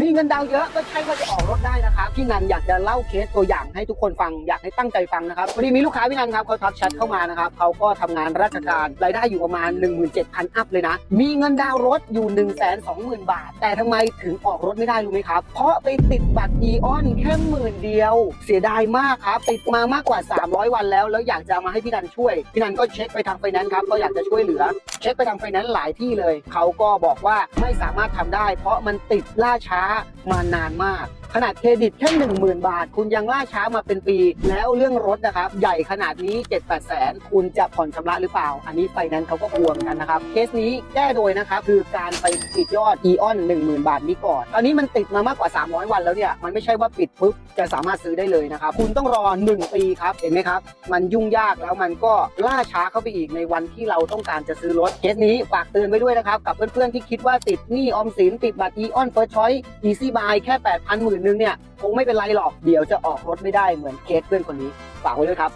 มีเงินดาวเยอะก็ใช่ว่าจะออกรถได้นะครับพี่นันอยากจะเล่าเคสตัวอย่างให้ทุกคนฟังอยากให้ตั้งใจฟังนะครับพอดีมีลูกค้าพี่นันครับเขาทักแชทเข้ามานะครับเขาก็ทำงานราชการรายได้อยู่ประมาณ 17,000 อัพเลยนะ มีเงินดาวรถอยู่ 1 2 0 0 0 0 บาท แต่ทำไมถึงออกรถไม่ได้รู้ไหมครับ เพราะไปติดบัตรอีออนแค่หมื่นเดียว เสียดายมากครับติดมามากกว่า 300 วันแล้ว แล้วอยากจะมาให้พี่นันช่วยพี่นันก็เช็คไปทางไฟแนนซ์ครับก็อยากจะช่วยเหลือ เช็คไปทางไฟแนนซ์หลายที่เลย เขาก็บอกว่าไม่สามารถทำได้ เพราะมันติดล่าช้ามานานมากขนาดเครดิตแค่1 0,000 บาท คุณยังล่าช้ามาเป็นปี แล้วเรื่องรถนะครับ ใหญ่ขนาดนี้ 7 8แสน คุณจะผ่อนชำระหรือเปล่า อันนี้ไฟนนซ์เขาก็กลัวกันนะครับ เคสนี้แก้โดยนะครับ คือการไปปิดยอด e ออน10,000 บาทนี้ก่อน ตอนนี้มันติดมามากกว่า 300 วันแล้วเนี่ย มันไม่ใช่ว่าปิดปุ๊บ จะสามารถซื้อได้เลยนะครับ คุณต้องรอ 1 ปีครับ เห็นไหมครับ มันยุ่งยากแล้วมันก็ล่าช้าเข้าไปอีกในวันที่เราต้องการจะซื้อรถเคสนี้ฝากเตือนไว้ด้วยนะครับ กับเพื่อนๆที่คิดว่าติดหนี้ออมสินติดบัตรอีออนเฟิร์สชอยอีซี่บายแค่8,000หมื่นนึงเนี่ย คงไม่เป็นไรหรอก เดี๋ยวจะออกรถไม่ได้เหมือนเคสเพื่อนคนนี้ ฝากไว้ด้วยครับ